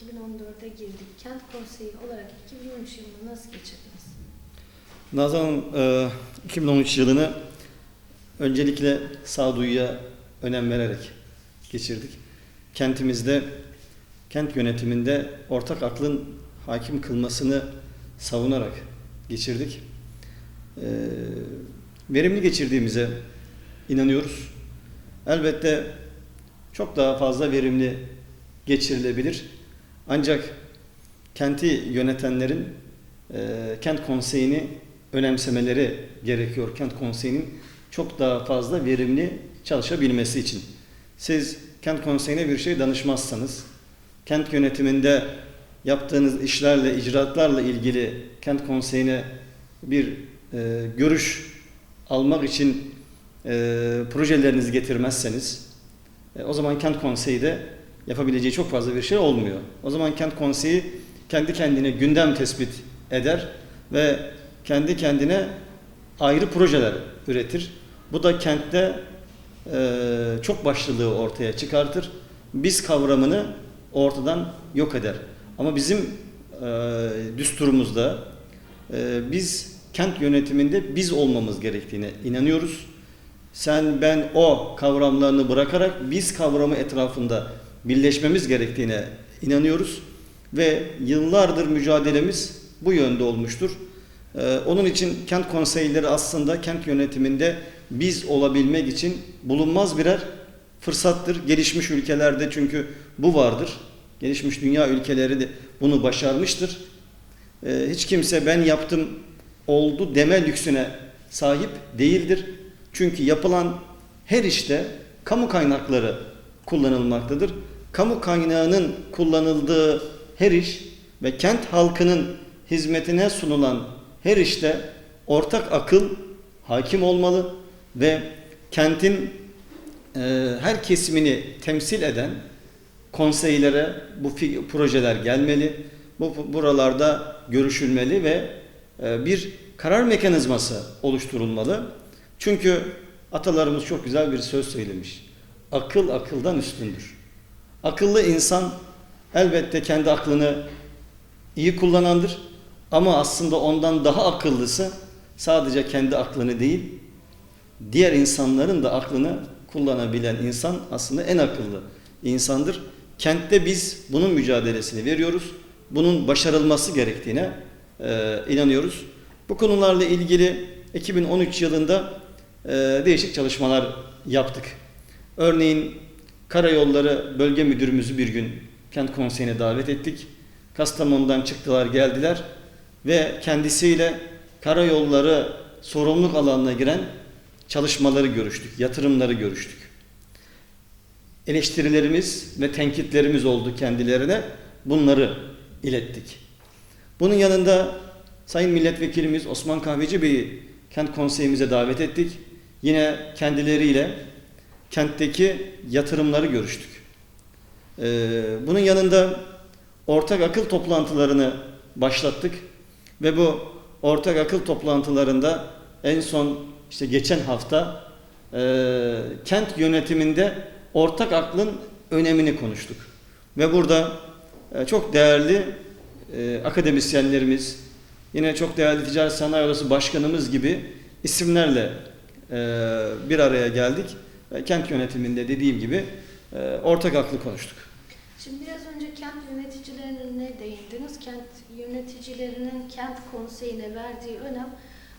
2014'e girdik. Kent konseyi olarak 2013 yılını nasıl geçirdiniz? Nazan Hanım, e, 2013 yılını öncelikle sağduyuya önem vererek geçirdik. Kentimizde, kent yönetiminde ortak aklın hakim kılmasını savunarak geçirdik. E, verimli geçirdiğimize inanıyoruz. Elbette çok daha fazla verimli geçirilebilir. Ancak kenti yönetenlerin e, kent konseyini önemsemeleri gerekiyor. Kent konseyinin çok daha fazla verimli çalışabilmesi için. Siz kent konseyine bir şey danışmazsanız, kent yönetiminde yaptığınız işlerle, icraatlarla ilgili kent konseyine bir e, görüş almak için e, projelerinizi getirmezseniz, e, o zaman kent konseyi de yapabileceği çok fazla bir şey olmuyor. O zaman kent konseyi kendi kendine gündem tespit eder ve kendi kendine ayrı projeler üretir. Bu da kentte e, çok başlılığı ortaya çıkartır. Biz kavramını ortadan yok eder. Ama bizim e, düsturumuzda e, biz kent yönetiminde biz olmamız gerektiğine inanıyoruz. Sen, ben, o kavramlarını bırakarak biz kavramı etrafında birleşmemiz gerektiğine inanıyoruz ve yıllardır mücadelemiz bu yönde olmuştur. Ee, onun için kent konseyleri aslında kent yönetiminde biz olabilmek için bulunmaz birer fırsattır. Gelişmiş ülkelerde çünkü bu vardır. Gelişmiş dünya ülkeleri de bunu başarmıştır. Ee, hiç kimse ben yaptım oldu deme lüksüne sahip değildir. Çünkü yapılan her işte kamu kaynakları kullanılmaktadır. Kamu kaynağının kullanıldığı her iş ve kent halkının hizmetine sunulan her işte ortak akıl hakim olmalı ve kentin e, her kesimini temsil eden konseylere bu projeler gelmeli. Bu buralarda görüşülmeli ve e, bir karar mekanizması oluşturulmalı. Çünkü atalarımız çok güzel bir söz söylemiş. Akıl akıldan üstündür. Akıllı insan elbette kendi aklını iyi kullanandır. Ama aslında ondan daha akıllısı sadece kendi aklını değil, diğer insanların da aklını kullanabilen insan aslında en akıllı insandır. Kentte biz bunun mücadelesini veriyoruz. Bunun başarılması gerektiğine e, inanıyoruz. Bu konularla ilgili 2013 yılında e, değişik çalışmalar yaptık. Örneğin Karayolları Bölge Müdürümüzü bir gün kent konseyine davet ettik. Kastamonu'dan çıktılar geldiler ve kendisiyle karayolları sorumluluk alanına giren çalışmaları görüştük, yatırımları görüştük. Eleştirilerimiz ve tenkitlerimiz oldu kendilerine. Bunları ilettik. Bunun yanında Sayın Milletvekilimiz Osman Kahveci Bey'i kent konseyimize davet ettik. Yine kendileriyle kentteki yatırımları görüştük. Ee, bunun yanında ortak akıl toplantılarını başlattık ve bu ortak akıl toplantılarında en son işte geçen hafta e, kent yönetiminde ortak aklın önemini konuştuk. Ve burada e, çok değerli e, akademisyenlerimiz, yine çok değerli Ticaret Sanayi Odası Başkanımız gibi isimlerle bir araya geldik. Ve kent yönetiminde dediğim gibi e, ortak aklı konuştuk. Şimdi biraz önce kent yöneticilerine değindiniz. Kent yöneticilerinin kent konseyine verdiği önem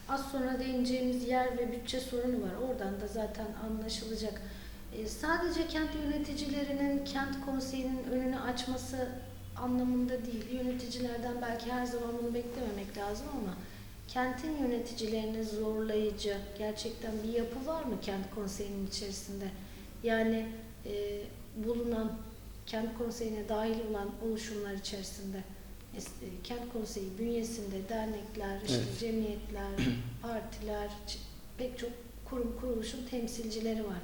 az sonra değineceğimiz yer ve bütçe sorunu var. Oradan da zaten anlaşılacak. Ee, sadece kent yöneticilerinin kent konseyinin önünü açması anlamında değil. Yöneticilerden belki her zaman bunu beklememek lazım ama kentin yöneticilerini zorlayıcı gerçekten bir yapı var mı kent konseyinin içerisinde? Yani e, bulunan kent konseyine dahil olan oluşumlar içerisinde e, kent konseyi bünyesinde dernekler, işte Evet. cemiyetler, partiler, pek çok kurum kuruluşun temsilcileri var.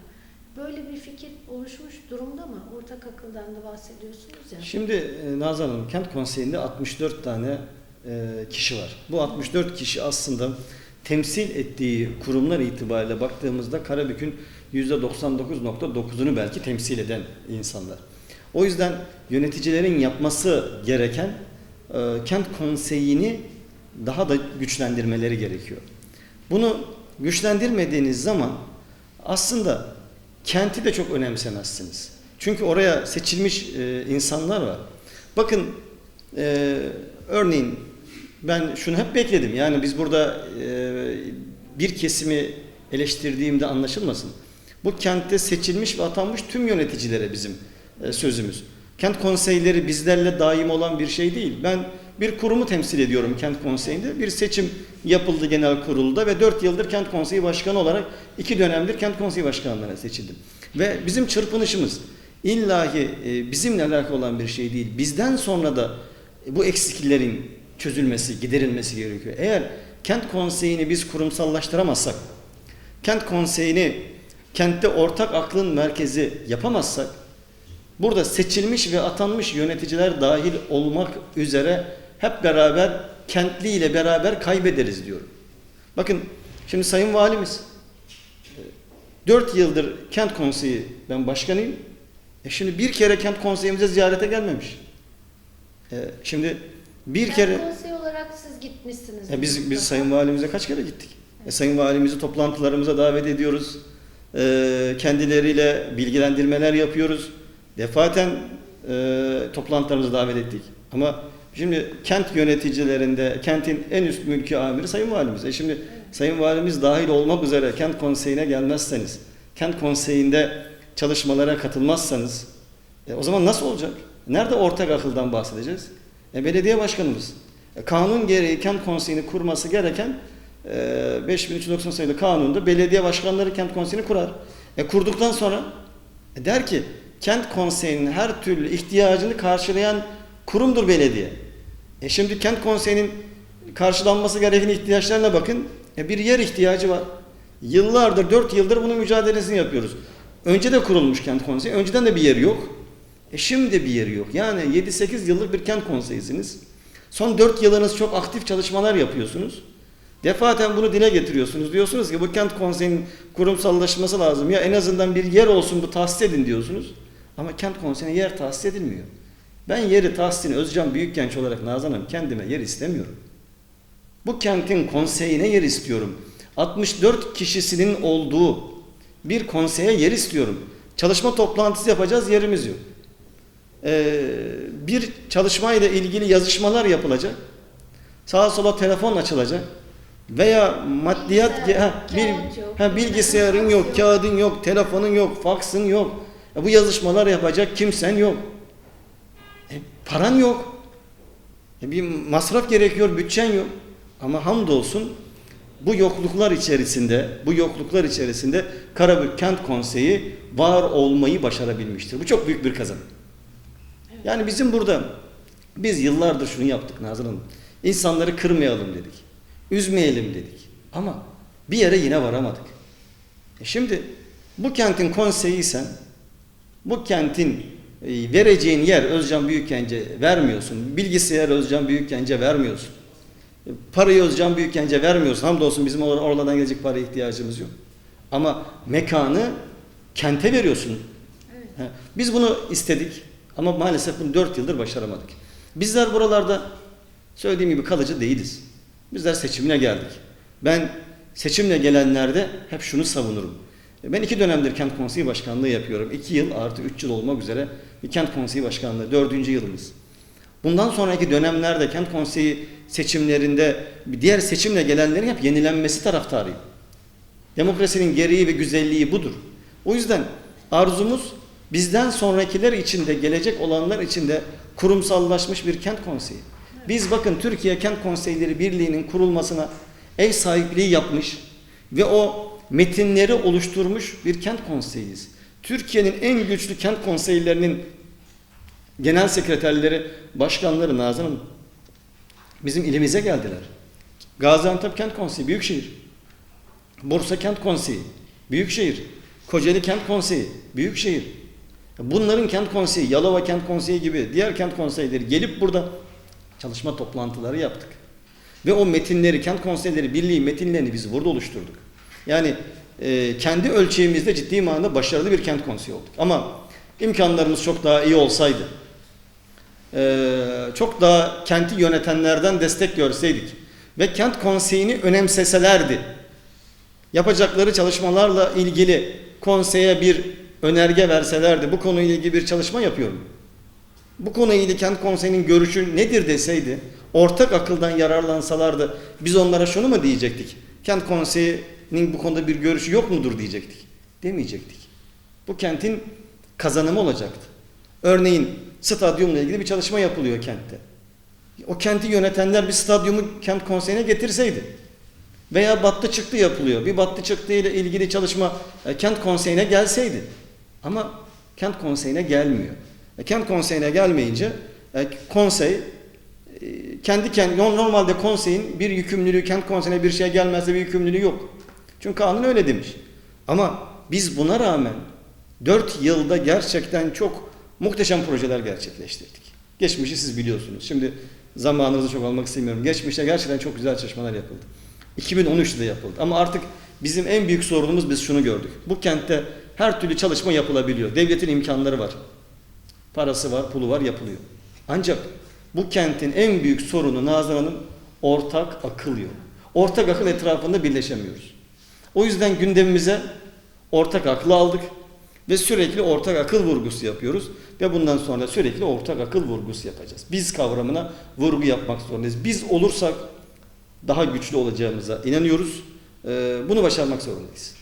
Böyle bir fikir oluşmuş durumda mı? Ortak akıldan da bahsediyorsunuz ya. Şimdi e, Nazan Hanım kent konseyinde 64 tane kişi var. Bu 64 kişi aslında temsil ettiği kurumlar itibariyle baktığımızda Karabük'ün %99.9'unu belki temsil eden insanlar. O yüzden yöneticilerin yapması gereken e, kent konseyini daha da güçlendirmeleri gerekiyor. Bunu güçlendirmediğiniz zaman aslında kenti de çok önemsemezsiniz. Çünkü oraya seçilmiş e, insanlar var. Bakın e, örneğin ben şunu hep bekledim. Yani biz burada e, bir kesimi eleştirdiğimde anlaşılmasın. Bu kentte seçilmiş ve atanmış tüm yöneticilere bizim e, sözümüz. Kent konseyleri bizlerle daim olan bir şey değil. Ben bir kurumu temsil ediyorum kent konseyinde. Bir seçim yapıldı genel kurulda ve 4 yıldır kent konseyi başkanı olarak iki dönemdir kent konseyi başkanlığına seçildim. Ve bizim çırpınışımız illahi e, bizimle alakalı olan bir şey değil. Bizden sonra da bu eksiklerin çözülmesi, giderilmesi gerekiyor. Eğer kent konseyini biz kurumsallaştıramazsak, kent konseyini kentte ortak aklın merkezi yapamazsak, burada seçilmiş ve atanmış yöneticiler dahil olmak üzere hep beraber kentli ile beraber kaybederiz diyorum. Bakın şimdi Sayın Valimiz 4 yıldır kent konseyi ben başkanıyım. E şimdi bir kere kent konseyimize ziyarete gelmemiş. E şimdi bir Kent kere konsey olarak siz gitmişsiniz. e biz biz. Sayın Valimize kaç kere gittik? E Sayın Valimizi toplantılarımıza davet ediyoruz. E, kendileriyle bilgilendirmeler yapıyoruz. Defaten e, toplantılarımıza davet ettik. Ama şimdi kent yöneticilerinde kentin en üst mülki amiri Sayın Valimiz. E şimdi Sayın Valimiz dahil olmak üzere kent konseyine gelmezseniz, kent konseyinde çalışmalara katılmazsanız e, o zaman nasıl olacak? Nerede ortak akıldan bahsedeceğiz? E, belediye başkanımız. E, kanun gereği kent konseyini kurması gereken e, 5390 sayılı kanunda belediye başkanları kent konseyini kurar. E, kurduktan sonra e, der ki kent konseyinin her türlü ihtiyacını karşılayan kurumdur belediye. E şimdi kent konseyinin karşılanması gereken ihtiyaçlarına bakın. E bir yer ihtiyacı var. Yıllardır, 4 yıldır bunun mücadelesini yapıyoruz. Önce de kurulmuş kent konseyi. Önceden de bir yeri yok. E şimdi bir yeri yok. Yani 7-8 yıllık bir kent konseyisiniz. Son 4 yılınız çok aktif çalışmalar yapıyorsunuz. Defaten bunu dile getiriyorsunuz. Diyorsunuz ki bu kent konseyinin kurumsallaşması lazım. Ya en azından bir yer olsun bu tahsis edin diyorsunuz. Ama kent konseyine yer tahsis edilmiyor. Ben yeri tahsisini Özcan Büyükgenç olarak Nazan Hanım kendime yer istemiyorum. Bu kentin konseyine yer istiyorum. 64 kişisinin olduğu bir konseye yer istiyorum. Çalışma toplantısı yapacağız yerimiz yok. Ee, bir çalışmayla ilgili yazışmalar yapılacak. Sağa sola telefon açılacak. Veya maddiyat ha, bir, ha, bilgisayarın yok, kağıdın yok, telefonun yok, faksın yok. Ya bu yazışmalar yapacak kimsen yok. E, paran yok. E, bir masraf gerekiyor, bütçen yok. Ama hamdolsun bu yokluklar içerisinde, bu yokluklar içerisinde Karabük Kent Konseyi var olmayı başarabilmiştir. Bu çok büyük bir kazanım. Yani bizim burada biz yıllardır şunu yaptık Nazan Hanım. İnsanları kırmayalım dedik. Üzmeyelim dedik. Ama bir yere yine varamadık. E şimdi bu kentin konseyiysen bu kentin e, vereceğin yer Özcan Büyükence vermiyorsun. Bilgisayar Özcan Büyükence vermiyorsun. E, Parayı Özcan Büyükence vermiyorsun. Hamdolsun bizim or- oralardan gelecek paraya ihtiyacımız yok. Ama mekanı kente veriyorsun. Evet. Biz bunu istedik ama maalesef bunu 4 yıldır başaramadık. Bizler buralarda söylediğim gibi kalıcı değiliz. Bizler seçimine geldik. Ben seçimle gelenlerde hep şunu savunurum. Ben iki dönemdir kent konseyi başkanlığı yapıyorum. İki yıl artı üç yıl olmak üzere bir kent konseyi başkanlığı. Dördüncü yılımız. Bundan sonraki dönemlerde kent konseyi seçimlerinde diğer seçimle gelenlerin hep yenilenmesi taraftarıyım. Demokrasinin gereği ve güzelliği budur. O yüzden arzumuz bizden sonrakiler için de gelecek olanlar için de kurumsallaşmış bir kent konseyi. Biz bakın Türkiye Kent Konseyleri Birliği'nin kurulmasına ev sahipliği yapmış ve o metinleri oluşturmuş bir kent konseyiyiz. Türkiye'nin en güçlü kent konseylerinin genel sekreterleri, başkanları Nazan Hanım bizim ilimize geldiler. Gaziantep Kent Konseyi, Büyükşehir. Bursa Kent Konseyi, Büyükşehir. Kocaeli Kent Konseyi, Büyükşehir. Bunların kent konseyi, Yalova Kent Konseyi gibi diğer kent konseyleri gelip burada çalışma toplantıları yaptık. Ve o metinleri, kent konseyleri birliği metinlerini biz burada oluşturduk. Yani e, kendi ölçeğimizde ciddi manada başarılı bir kent konseyi olduk. Ama imkanlarımız çok daha iyi olsaydı, e, çok daha kenti yönetenlerden destek görseydik ve kent konseyini önemseselerdi, yapacakları çalışmalarla ilgili konseye bir önerge verselerdi, bu konuyla ilgili bir çalışma yapıyorum. Bu konuyla ilgili kent konseyinin görüşü nedir deseydi, ortak akıldan yararlansalardı biz onlara şunu mu diyecektik? Kent konseyinin bu konuda bir görüşü yok mudur diyecektik. Demeyecektik. Bu kentin kazanımı olacaktı. Örneğin stadyumla ilgili bir çalışma yapılıyor kentte. O kenti yönetenler bir stadyumu kent konseyine getirseydi. Veya battı çıktı yapılıyor. Bir battı çıktı ile ilgili çalışma e, kent konseyine gelseydi. Ama kent konseyine gelmiyor. E, kent konseyine gelmeyince e, konsey e, kendi kendi normalde konseyin bir yükümlülüğü kent konseyine bir şey gelmezse bir yükümlülüğü yok. Çünkü kanun öyle demiş. Ama biz buna rağmen 4 yılda gerçekten çok muhteşem projeler gerçekleştirdik. Geçmişi siz biliyorsunuz. Şimdi zamanınızı çok almak istemiyorum. Geçmişte gerçekten çok güzel çalışmalar yapıldı. 2013'te de yapıldı. Ama artık bizim en büyük sorunumuz biz şunu gördük. Bu kentte her türlü çalışma yapılabiliyor. Devletin imkanları var. Parası var, pulu var, yapılıyor. Ancak bu kentin en büyük sorunu Nazan Hanım ortak akıl yok. Ortak akıl etrafında birleşemiyoruz. O yüzden gündemimize ortak aklı aldık ve sürekli ortak akıl vurgusu yapıyoruz ve bundan sonra sürekli ortak akıl vurgusu yapacağız. Biz kavramına vurgu yapmak zorundayız. Biz olursak daha güçlü olacağımıza inanıyoruz. Ee, Bunu başarmak zorundayız.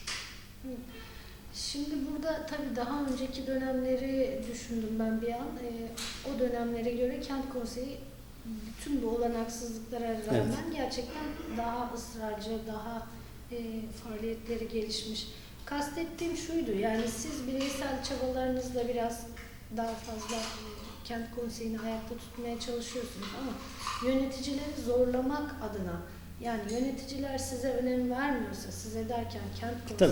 Burada tabii daha önceki dönemleri düşündüm ben bir an. Ee, o dönemlere göre kent konseyi bütün bu olanaksızlıklara rağmen gerçekten daha ısrarcı, daha e, faaliyetleri gelişmiş. Kastettiğim şuydu yani siz bireysel çabalarınızla biraz daha fazla e, kent konseyini ayakta tutmaya çalışıyorsunuz ama yöneticileri zorlamak adına yani yöneticiler size önem vermiyorsa size derken kent Tabii.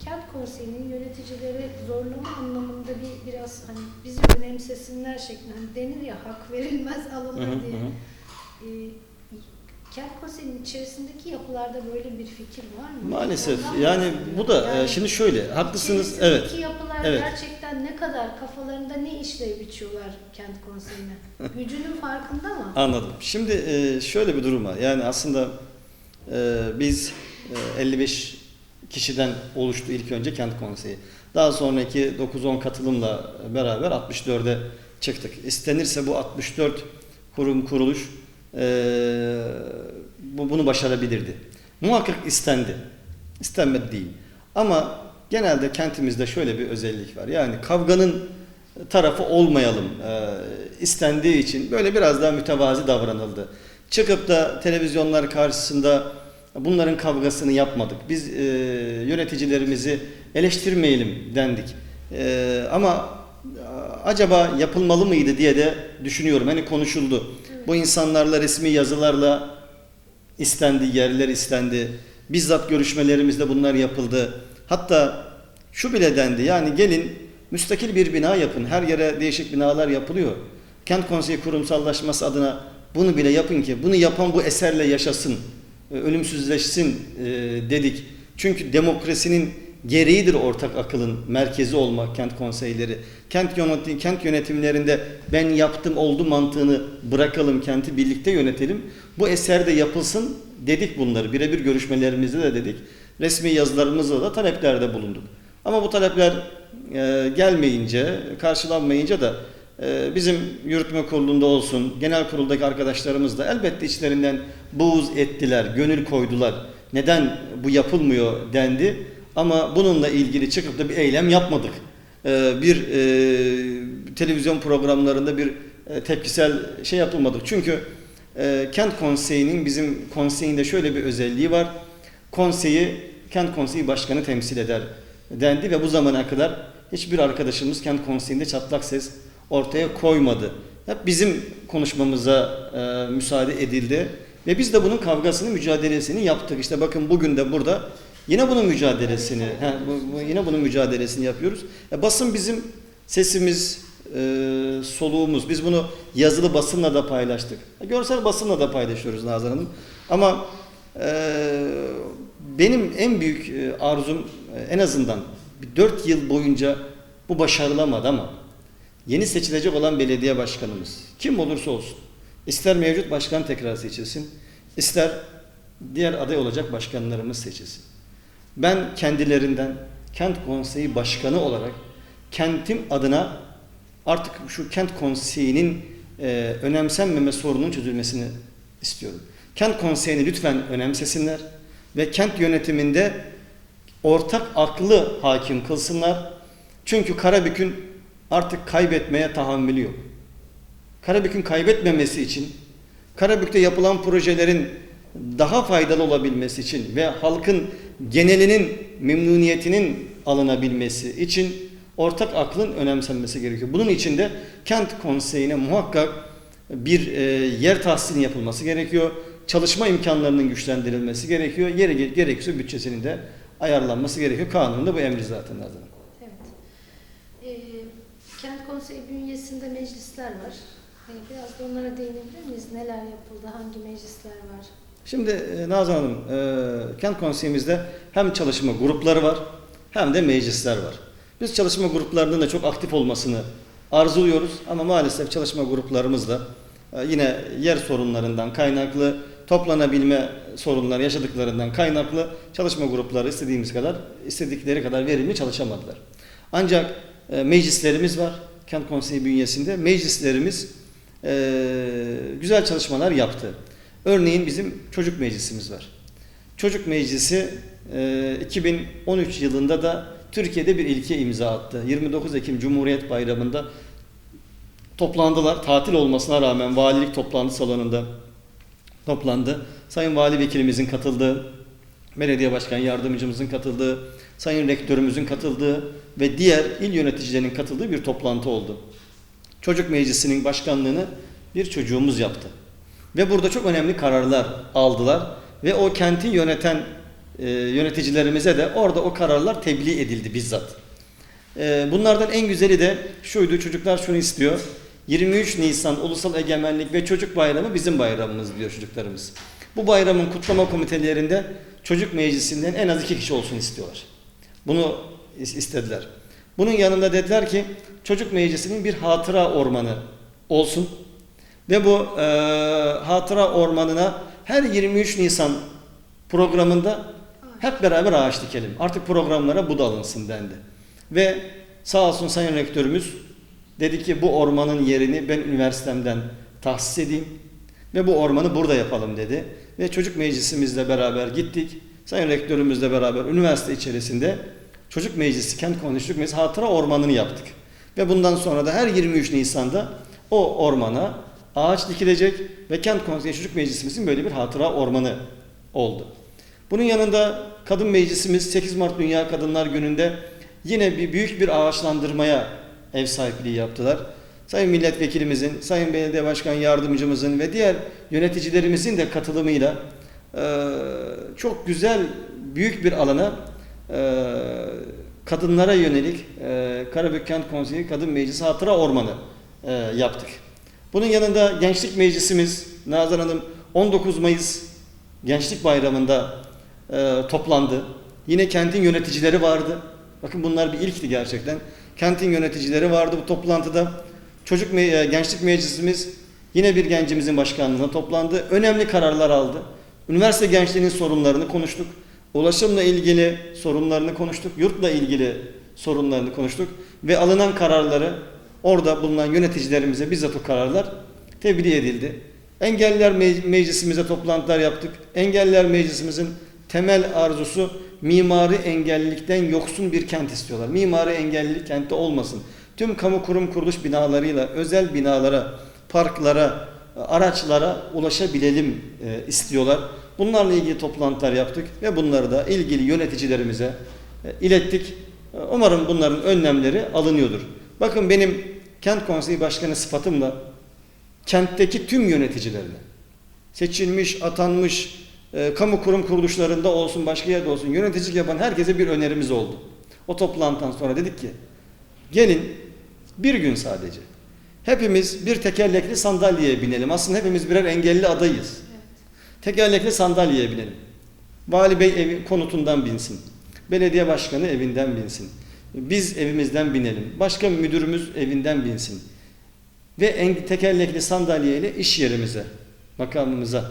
Kent konseyinin yöneticileri zorlama anlamında bir biraz hani bizi önemsesinler şeklinde hani denir ya hak verilmez Hı alınır hı, diye. hı. Ee, kent konseyinin içerisindeki yapılarda böyle bir fikir var mı? Maalesef Ondan yani bu da e, Yani şimdi şöyle haklısınız evet. yapılar Evet. gerçekten ne kadar kafalarında ne işlev biçiyorlar kent konseyine? Gücünün farkında mı? Anladım. Şimdi e, şöyle bir durum var. Yani aslında e, biz e, 55 kişiden oluştu ilk önce kent konseyi. Daha sonraki 9-10 katılımla beraber 64'e çıktık. İstenirse bu 64 kurum kuruluş e, bu, bunu başarabilirdi. Muhakkak istendi. İstenmedi değil. Ama genelde kentimizde şöyle bir özellik var. Yani kavganın tarafı olmayalım e, istendiği için böyle biraz daha mütevazi davranıldı. Çıkıp da televizyonlar karşısında bunların kavgasını yapmadık. Biz e, yöneticilerimizi eleştirmeyelim dendik. E, ama acaba yapılmalı mıydı diye de düşünüyorum. Hani konuşuldu. Bu insanlarla resmi yazılarla istendi, yerler istendi. Bizzat görüşmelerimizde bunlar yapıldı. Hatta şu bile dendi yani gelin müstakil bir bina yapın. Her yere değişik binalar yapılıyor. Kent konseyi kurumsallaşması adına bunu bile yapın ki bunu yapan bu eserle yaşasın, ölümsüzleşsin e, dedik. Çünkü demokrasinin gereğidir ortak akılın merkezi olmak kent konseyleri. Kent yönetim kent yönetimlerinde ben yaptım oldu mantığını bırakalım, kenti birlikte yönetelim. Bu eser de yapılsın dedik bunları. Birebir görüşmelerimizde de dedik. Resmi yazılarımızda da taleplerde bulunduk. Ama bu talepler e, gelmeyince, karşılanmayınca da e, bizim yürütme kurulunda olsun, genel kuruldaki arkadaşlarımız da elbette içlerinden buğz ettiler, gönül koydular. Neden bu yapılmıyor dendi. Ama bununla ilgili çıkıp da bir eylem yapmadık. E, bir e, televizyon programlarında bir e, tepkisel şey yapılmadık. Çünkü e, kent konseyinin bizim konseyinde şöyle bir özelliği var. Konseyi kent konseyi başkanı temsil eder dendi ve bu zamana kadar hiçbir arkadaşımız kent konseyinde çatlak ses ortaya koymadı. Hep bizim konuşmamıza e, müsaade edildi ve biz de bunun kavgasını, mücadelesini yaptık. İşte bakın bugün de burada yine bunun mücadelesini, he, bu, bu, yine bunun mücadelesini yapıyoruz. E, basın bizim sesimiz, e, soluğumuz. Biz bunu yazılı basınla da paylaştık. E, görsel basınla da paylaşıyoruz Nazan Hanım. Ama e, benim en büyük e, arzum e, en azından 4 yıl boyunca bu başarılamadı ama yeni seçilecek olan belediye başkanımız kim olursa olsun ister mevcut başkan tekrar seçilsin ister diğer aday olacak başkanlarımız seçilsin. Ben kendilerinden kent konseyi başkanı olarak kentim adına artık şu kent konseyinin e, önemsenmeme sorunun çözülmesini istiyorum. Kent konseyini lütfen önemsesinler ve kent yönetiminde ortak aklı hakim kılsınlar. Çünkü Karabük'ün artık kaybetmeye tahammülü yok. Karabük'ün kaybetmemesi için, Karabük'te yapılan projelerin daha faydalı olabilmesi için ve halkın genelinin memnuniyetinin alınabilmesi için ortak aklın önemsenmesi gerekiyor. Bunun için de kent konseyine muhakkak bir e, yer tahsili yapılması gerekiyor. Çalışma imkanlarının güçlendirilmesi gerekiyor. Yeri gerekirse bütçesinin de ayarlanması gerekiyor. Kanunda bu emri zaten Nazan Hanım. Evet. Ee, kent konseyi bünyesinde meclisler var. Hani biraz da onlara değinebilir miyiz? Neler yapıldı? Hangi meclisler var? Şimdi e, Nazan Hanım, e, kent konseyimizde hem çalışma grupları var hem de meclisler var. Biz çalışma gruplarının da çok aktif olmasını arzuluyoruz ama maalesef çalışma gruplarımız da e, yine yer sorunlarından kaynaklı, toplanabilme sorunları yaşadıklarından kaynaklı çalışma grupları istediğimiz kadar, istedikleri kadar verimli çalışamadılar. Ancak e, meclislerimiz var kent konseyi bünyesinde. Meclislerimiz e, güzel çalışmalar yaptı. Örneğin bizim çocuk meclisimiz var. Çocuk meclisi e, 2013 yılında da Türkiye'de bir ilke imza attı. 29 Ekim Cumhuriyet Bayramı'nda toplandılar. Tatil olmasına rağmen valilik toplantı salonunda toplandı. Sayın Vali Vekilimizin katıldığı, belediye başkan yardımcımızın katıldığı, sayın rektörümüzün katıldığı ve diğer il yöneticilerinin katıldığı bir toplantı oldu. Çocuk Meclisi'nin başkanlığını bir çocuğumuz yaptı. Ve burada çok önemli kararlar aldılar ve o kenti yöneten e, yöneticilerimize de orada o kararlar tebliğ edildi bizzat. E, bunlardan en güzeli de şuydu çocuklar şunu istiyor. 23 Nisan Ulusal Egemenlik ve Çocuk Bayramı bizim bayramımız diyor çocuklarımız. Bu bayramın kutlama komitelerinde çocuk meclisinden en az iki kişi olsun istiyorlar. Bunu is- istediler. Bunun yanında dediler ki çocuk meclisinin bir hatıra ormanı olsun. Ve bu e, hatıra ormanına her 23 Nisan programında hep beraber ağaç dikelim. Artık programlara bu da dendi. Ve sağ olsun Sayın Rektörümüz dedi ki bu ormanın yerini ben üniversitemden tahsis edeyim ve bu ormanı burada yapalım dedi. Ve çocuk meclisimizle beraber gittik. Sayın Rektörümüzle beraber üniversite içerisinde çocuk meclisi, kent konuştuk meclisi hatıra ormanını yaptık. Ve bundan sonra da her 23 Nisan'da o ormana ağaç dikilecek ve kent konseyi çocuk meclisimizin böyle bir hatıra ormanı oldu. Bunun yanında kadın meclisimiz 8 Mart Dünya Kadınlar Günü'nde yine bir büyük bir ağaçlandırmaya ev sahipliği yaptılar. Sayın milletvekilimizin, sayın belediye başkan yardımcımızın ve diğer yöneticilerimizin de katılımıyla e, çok güzel büyük bir alana e, kadınlara yönelik e, Karabük Kent Konseyi Kadın Meclisi Hatıra Ormanı e, yaptık. Bunun yanında Gençlik Meclisimiz Nazan Hanım 19 Mayıs Gençlik Bayramı'nda e, toplandı. Yine kentin yöneticileri vardı. Bakın bunlar bir ilkti gerçekten. Kentin yöneticileri vardı bu toplantıda. Çocuk e, Gençlik Meclisimiz yine bir gencimizin başkanlığına toplandı. Önemli kararlar aldı. Üniversite gençliğinin sorunlarını konuştuk. Ulaşımla ilgili sorunlarını konuştuk. Yurtla ilgili sorunlarını konuştuk. Ve alınan kararları orada bulunan yöneticilerimize bizzat o kararlar tebliğ edildi. Engelliler Me- Meclisimize toplantılar yaptık. Engelliler Meclisimizin temel arzusu mimari engellilikten yoksun bir kent istiyorlar. Mimari engellilik kentte olmasın. Tüm kamu kurum kuruluş binalarıyla özel binalara, parklara, araçlara ulaşabilelim e, istiyorlar. Bunlarla ilgili toplantılar yaptık ve bunları da ilgili yöneticilerimize e, ilettik. E, Umarım bunların önlemleri alınıyordur. Bakın benim kent konseyi başkanı sıfatımla kentteki tüm yöneticilerine seçilmiş, atanmış, e, kamu kurum kuruluşlarında olsun, başka yerde olsun yöneticilik yapan herkese bir önerimiz oldu. O toplantıdan sonra dedik ki gelin bir gün sadece hepimiz bir tekerlekli sandalyeye binelim. Aslında hepimiz birer engelli adayız. Tekerlekli sandalyeye binelim. Vali Bey evi konutundan binsin. Belediye başkanı evinden binsin. Biz evimizden binelim. Başka müdürümüz evinden binsin. Ve en tekerlekli sandalyeyle iş yerimize, makamımıza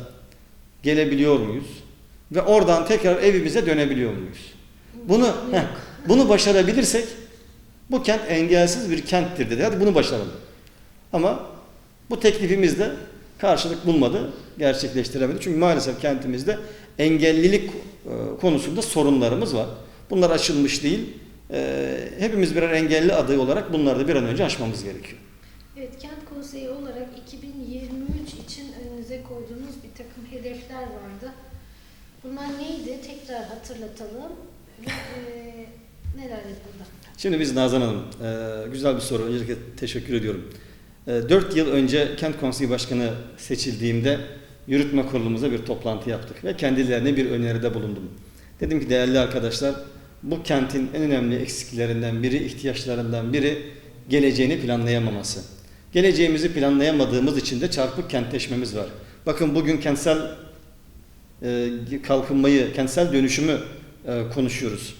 gelebiliyor muyuz? Ve oradan tekrar evimize dönebiliyor muyuz? Bunu heh, bunu başarabilirsek bu kent engelsiz bir kenttir dedi. Hadi bunu başaralım. Ama bu teklifimiz de karşılık bulmadı, gerçekleştiremedi. Çünkü maalesef kentimizde engellilik e, konusunda sorunlarımız var. Bunlar aşılmış değil. E, Hepimiz birer engelli adayı olarak bunları da bir an önce aşmamız gerekiyor. Evet, Kent Konseyi olarak 2023 için önünüze koyduğunuz bir takım hedefler vardı. Bunlar neydi? Tekrar hatırlatalım. Ve, e, neler yapıldı? Şimdi biz Nazan Hanım, e, güzel bir soru. Öncelikle teşekkür ediyorum. 4 yıl önce Kent Konseyi Başkanı seçildiğimde yürütme kurulumuza bir toplantı yaptık ve kendilerine bir öneride bulundum. Dedim ki değerli arkadaşlar, bu kentin en önemli eksiklerinden biri, ihtiyaçlarından biri geleceğini planlayamaması. Geleceğimizi planlayamadığımız için de çarpık kentleşmemiz var. Bakın bugün kentsel e, kalkınmayı, kentsel dönüşümü e, konuşuyoruz.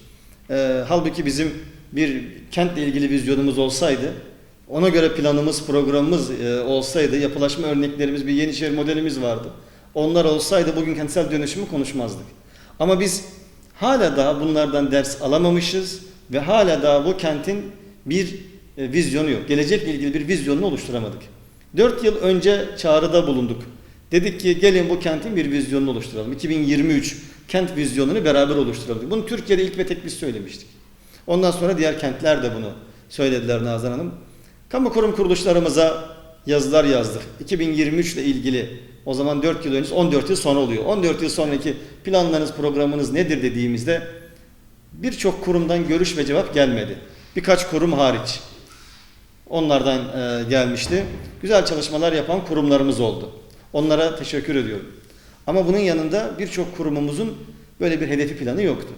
E, halbuki bizim bir kentle ilgili vizyonumuz olsaydı, ona göre planımız, programımız e, olsaydı, yapılaşma örneklerimiz, bir Yenişehir modelimiz vardı. Onlar olsaydı bugün kentsel dönüşümü konuşmazdık. Ama biz hala daha bunlardan ders alamamışız ve hala daha bu kentin bir e, vizyonu yok. Gelecekle ilgili bir vizyonunu oluşturamadık. 4 yıl önce çağrıda bulunduk. Dedik ki gelin bu kentin bir vizyonunu oluşturalım. 2023 kent vizyonunu beraber oluşturalım. Bunu Türkiye'de ilk ve tek biz söylemiştik. Ondan sonra diğer kentler de bunu söylediler Nazan Hanım. Kamu kurum kuruluşlarımıza yazılar yazdık. 2023 ile ilgili o zaman 4 yıl önce 14 yıl sonra oluyor. 14 yıl sonraki planlarınız programınız nedir dediğimizde birçok kurumdan görüş ve cevap gelmedi. Birkaç kurum hariç. Onlardan e, gelmişti. Güzel çalışmalar yapan kurumlarımız oldu. Onlara teşekkür ediyorum. Ama bunun yanında birçok kurumumuzun böyle bir hedefi planı yoktu.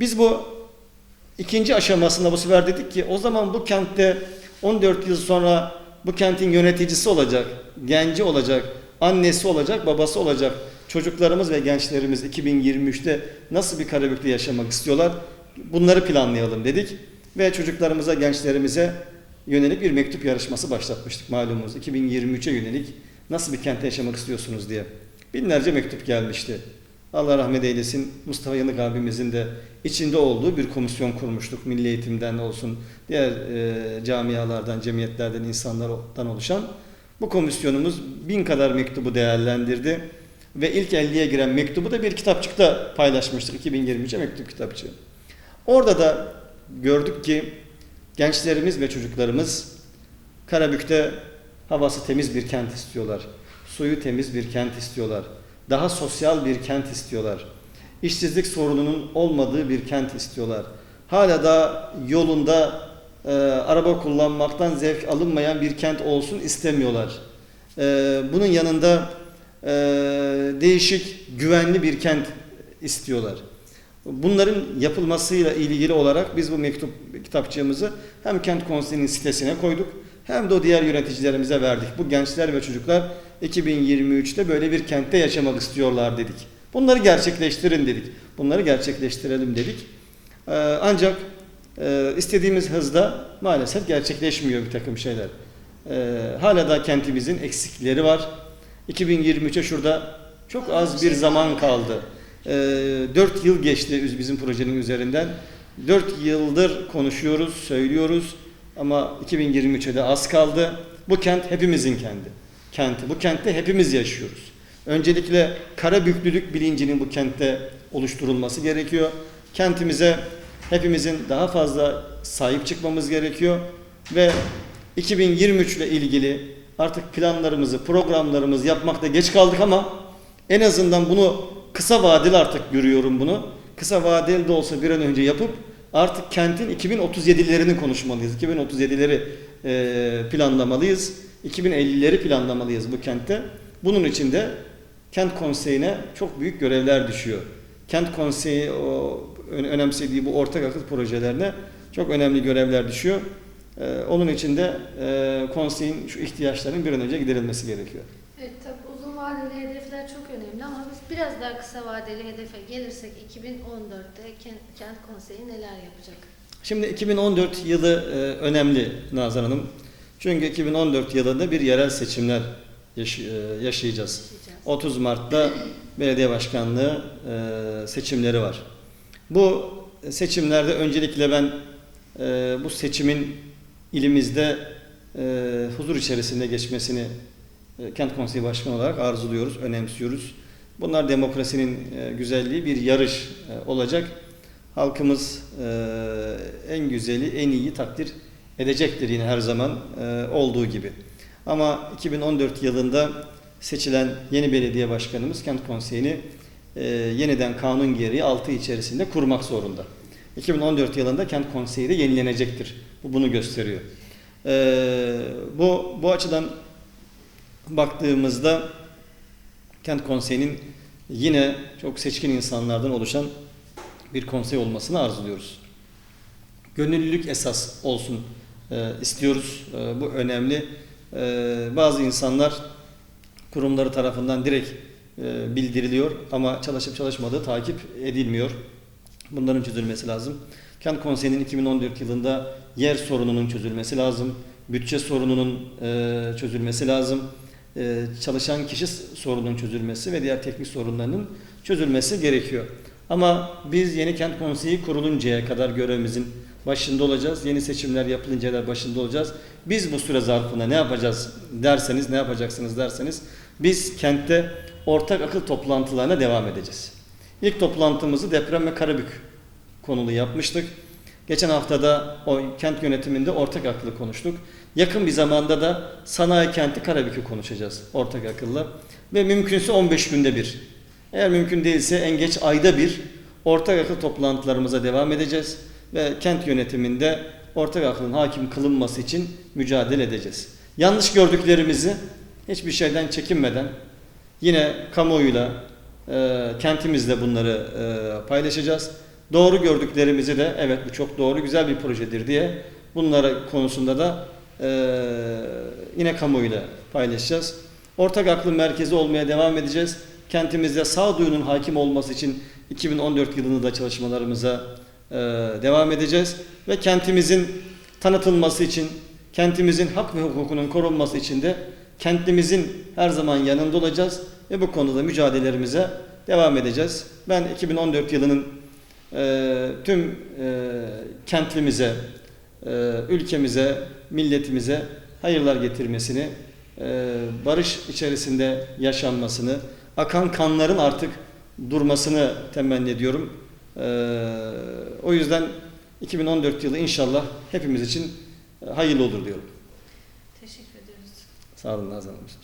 Biz bu ikinci aşamasında bu sefer dedik ki o zaman bu kentte 14 yıl sonra bu kentin yöneticisi olacak, genci olacak, annesi olacak, babası olacak. Çocuklarımız ve gençlerimiz 2023'te nasıl bir Karabük'te yaşamak istiyorlar? Bunları planlayalım dedik ve çocuklarımıza, gençlerimize yönelik bir mektup yarışması başlatmıştık malumunuz. 2023'e yönelik nasıl bir kentte yaşamak istiyorsunuz diye. Binlerce mektup gelmişti. Allah rahmet eylesin Mustafa Yanık abimizin de içinde olduğu bir komisyon kurmuştuk. Milli eğitimden olsun, diğer e, camialardan, cemiyetlerden, insanlardan oluşan. Bu komisyonumuz bin kadar mektubu değerlendirdi. Ve ilk 50'ye giren mektubu da bir kitapçıkta paylaşmıştık. 2023'e mektup kitapçığı. Orada da gördük ki gençlerimiz ve çocuklarımız Karabük'te havası temiz bir kent istiyorlar. Suyu temiz bir kent istiyorlar. Daha sosyal bir kent istiyorlar. İşsizlik sorununun olmadığı bir kent istiyorlar. Hala da yolunda e, araba kullanmaktan zevk alınmayan bir kent olsun istemiyorlar. E, bunun yanında e, değişik, güvenli bir kent istiyorlar. Bunların yapılmasıyla ilgili olarak biz bu mektup kitapçığımızı hem kent konseyinin sitesine koyduk hem de o diğer yöneticilerimize verdik. Bu gençler ve çocuklar 2023'te böyle bir kentte yaşamak istiyorlar dedik. Bunları gerçekleştirin dedik. Bunları gerçekleştirelim dedik. Ee, ancak e, istediğimiz hızda maalesef gerçekleşmiyor bir takım şeyler. Ee, hala da kentimizin eksikleri var. 2023'e şurada çok az bir zaman kaldı. Ee, 4 yıl geçti bizim projenin üzerinden. 4 yıldır konuşuyoruz, söylüyoruz ama 2023'e de az kaldı. Bu kent hepimizin kendi. Kenti. Bu kentte hepimiz yaşıyoruz. Öncelikle Karabüklülük bilincinin bu kentte oluşturulması gerekiyor. Kentimize hepimizin daha fazla sahip çıkmamız gerekiyor ve 2023 ile ilgili artık planlarımızı, programlarımızı yapmakta geç kaldık ama en azından bunu kısa vadeli artık görüyorum bunu. Kısa vadeli de olsa bir an önce yapıp artık kentin 2037'lerini konuşmalıyız. 2037'leri e, planlamalıyız. 2050'leri planlamalıyız bu kentte. Bunun için de kent konseyine çok büyük görevler düşüyor. Kent konseyi o önemsediği bu ortak akıl projelerine çok önemli görevler düşüyor. Ee, onun için de e, konseyin şu ihtiyaçlarının bir an önce giderilmesi gerekiyor. Evet tabii uzun vadeli hedefler çok önemli ama biz biraz daha kısa vadeli hedefe gelirsek 2014'te kent, kent konseyi neler yapacak? Şimdi 2014 yılı e, önemli Nazan Hanım. Çünkü 2014 yılında bir yerel seçimler e, yaşayacağız. Yaşayacağız. 30 Mart'ta belediye başkanlığı e, seçimleri var. Bu seçimlerde öncelikle ben e, bu seçimin ilimizde huzur içerisinde geçmesini Kent Konseyi Başkanı olarak arzuluyoruz, önemsiyoruz. Bunlar demokrasinin güzelliği bir yarış olacak. Halkımız en güzeli, en iyi takdir edecektir yine her zaman e, olduğu gibi. Ama 2014 yılında seçilen yeni belediye başkanımız kent konseyini e, yeniden kanun gereği altı içerisinde kurmak zorunda. 2014 yılında kent konseyi de yenilenecektir. Bu bunu gösteriyor. E, bu bu açıdan baktığımızda kent konseyinin yine çok seçkin insanlardan oluşan bir konsey olmasını arzuluyoruz. Gönüllülük esas olsun e, istiyoruz. E, bu önemli. E, bazı insanlar kurumları tarafından direkt e, bildiriliyor ama çalışıp çalışmadığı takip edilmiyor. Bunların çözülmesi lazım. Kent Konseyi'nin 2014 yılında yer sorununun çözülmesi lazım. Bütçe sorununun çözülmesi lazım. Çalışan kişi sorununun çözülmesi ve diğer teknik sorunlarının çözülmesi gerekiyor. Ama biz yeni kent konseyi kuruluncaya kadar görevimizin başında olacağız. Yeni seçimler yapılıncaya kadar başında olacağız. Biz bu süre zarfında ne yapacağız derseniz, ne yapacaksınız derseniz biz kentte ortak akıl toplantılarına devam edeceğiz. İlk toplantımızı deprem ve Karabük konulu yapmıştık. Geçen haftada o kent yönetiminde ortak akıllı konuştuk. Yakın bir zamanda da sanayi kenti Karabük'ü konuşacağız ortak akılla. Ve mümkünse 15 günde bir. Eğer mümkün değilse en geç ayda bir ortak akıl toplantılarımıza devam edeceğiz. Ve kent yönetiminde ortak aklın hakim kılınması için mücadele edeceğiz. Yanlış gördüklerimizi hiçbir şeyden çekinmeden yine kamuoyuyla, e, kentimizle bunları e, paylaşacağız. Doğru gördüklerimizi de evet bu çok doğru güzel bir projedir diye bunlara konusunda da e, yine kamuoyuyla paylaşacağız. Ortak aklın merkezi olmaya devam edeceğiz. Kentimizde sağduyunun hakim olması için 2014 yılında da çalışmalarımıza e, devam edeceğiz. Ve kentimizin tanıtılması için, kentimizin hak ve hukukunun korunması için de kentimizin her zaman yanında olacağız ve bu konuda mücadelelerimize devam edeceğiz. Ben 2014 yılının e, tüm e, kentlimize, e, ülkemize, milletimize hayırlar getirmesini, e, barış içerisinde yaşanmasını, akan kanların artık durmasını temenni ediyorum. E, o yüzden 2014 yılı inşallah hepimiz için hayırlı olur diyorum. Teşekkür ediyoruz. Sağ olun Nazan Hanım. Ederiz.